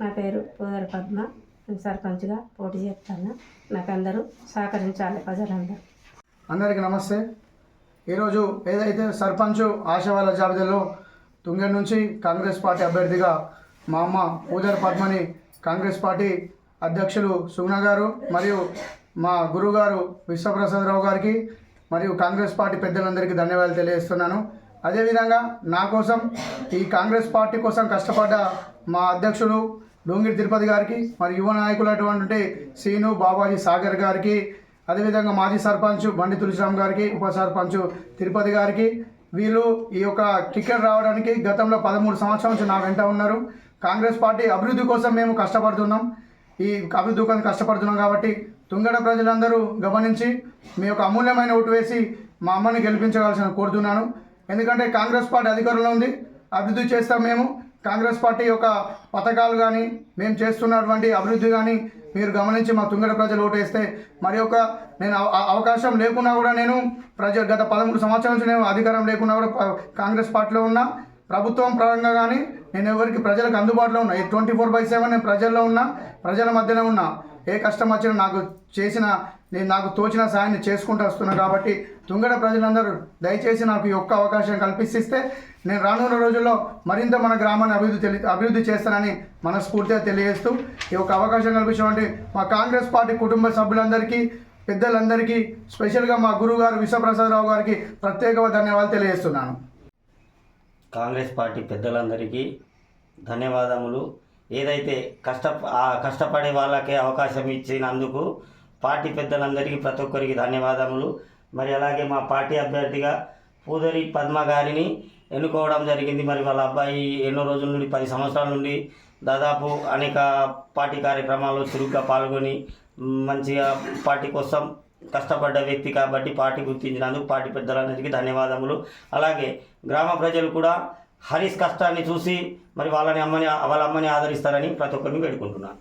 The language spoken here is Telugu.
నా పేరు పూదర పద్మ. నేను సర్పంచ్గా పోటీ చేస్తాను. నాకు అందరూ సహకరించాలి ప్రజలందరూ. అందరికీ నమస్తే. ఈరోజు ఏదైతే సర్పంచ్ ఆశవాళ్ళ జాబితాలో తుంగేరు నుంచి కాంగ్రెస్ పార్టీ అభ్యర్థిగా మా అమ్మ పూజారి పద్మని కాంగ్రెస్ పార్టీ అధ్యక్షులు సుగుణ గారు మరియు మా గురుగారు విశ్వప్రసాదరావు గారికి మరియు కాంగ్రెస్ పార్టీ పెద్దలందరికీ ధన్యవాదాలు తెలియజేస్తున్నాను. అదేవిధంగా నా కోసం ఈ కాంగ్రెస్ పార్టీ కోసం కష్టపడ్డ మా అధ్యక్షులు డోంగిరి తిరుపతి గారికి మరి యువ నాయకులు అటువంటి సీను బాబాజీ సాగర్ గారికి అదేవిధంగా మాజీ సర్పంచ్ బండి తులసిరామ్ గారికి ఉప సర్పంచ్ తిరుపతి గారికి వీళ్ళు ఈ యొక్క టికెట్ రావడానికి గతంలో పదమూడు సంవత్సరాల నుంచి నా వెంట ఉన్నారు. కాంగ్రెస్ పార్టీ అభివృద్ధి కోసం మేము కష్టపడుతున్నాం. ఈ అభివృద్ధి కోసం కష్టపడుతున్నాం కాబట్టి తుంగడ ప్రజలందరూ గమనించి మీ యొక్క అమూల్యమైన ఓటు వేసి మా అమ్మని గెలిపించవలసిన కోరుతున్నాను. ఎందుకంటే కాంగ్రెస్ పార్టీ అధికారంలో ఉంది. అభివృద్ధి చేస్తాం మేము. కాంగ్రెస్ పార్టీ యొక్క పథకాలు కానీ మేము చేస్తున్నటువంటి అభివృద్ధి కానీ మీరు గమనించి మా తుంగడ ప్రజలు ఓటేస్తే మరి ఒక నేను అవ- అవకాశం లేకున్నా కూడా నేను ప్రజ గత పదమూడు సంవత్సరాల నుంచి నేను అధికారం లేకున్నా కూడా కాంగ్రెస్ పార్టీలో ఉన్నా. ప్రభుత్వం పరంగా కానీ నేను ఎవరికి ప్రజలకు అందుబాటులో ఉన్నా. ట్వంటీ ఫోర్ బై సెవెన్ నేను ప్రజల్లో ఉన్నా ప్రజల మధ్యలో ఉన్నా. ఏ కష్టం వచ్చినా నాకు చేసిన నేను నాకు తోచిన సాయాన్ని చేసుకుంటూ వస్తున్నా కాబట్టి తుంగడ ప్రజలందరూ దయచేసి నాకు ఈ ఒక్క అవకాశం కల్పిస్తే నేను రానున్న రోజుల్లో మరింత మన గ్రామాన్ని అభివృద్ధి తెలి అభివృద్ధి చేస్తానని మనస్ఫూర్తిగా తెలియజేస్తూ ఈ యొక్క అవకాశం కల్పించినటువంటి మా కాంగ్రెస్ పార్టీ కుటుంబ సభ్యులందరికీ పెద్దలందరికీ స్పెషల్గా మా గురువు గారు విశ్వప్రసాదరావు గారికి ప్రత్యేక ధన్యవాదాలు తెలియజేస్తున్నాను. కాంగ్రెస్ పార్టీ పెద్దలందరికీ ధన్యవాదములు. ఏదైతే కష్ట కష్టపడే వాళ్ళకే అవకాశం ఇచ్చినందుకు పార్టీ పెద్దలందరికీ ప్రతి ఒక్కరికి ధన్యవాదములు. మరి అలాగే మా పార్టీ అభ్యర్థిగా పూదరి పద్మ గారిని ఎన్నుకోవడం జరిగింది. మరి వాళ్ళ అబ్బాయి ఎన్నో రోజుల నుండి పది సంవత్సరాల నుండి దాదాపు అనేక పార్టీ కార్యక్రమాల్లో చురుగ్గా పాల్గొని మంచిగా పార్టీ కోసం కష్టపడ్డ వ్యక్తి కాబట్టి పార్టీ గుర్తించినందుకు పార్టీ పెద్దలందరికీ ధన్యవాదములు. అలాగే గ్రామ ప్రజలు కూడా హరీష్ కష్టాన్ని చూసి మరి వాళ్ళని అమ్మని వాళ్ళ అమ్మని ఆదరిస్తారని ప్రతి ఒక్కరిని వేడుకుంటున్నాను.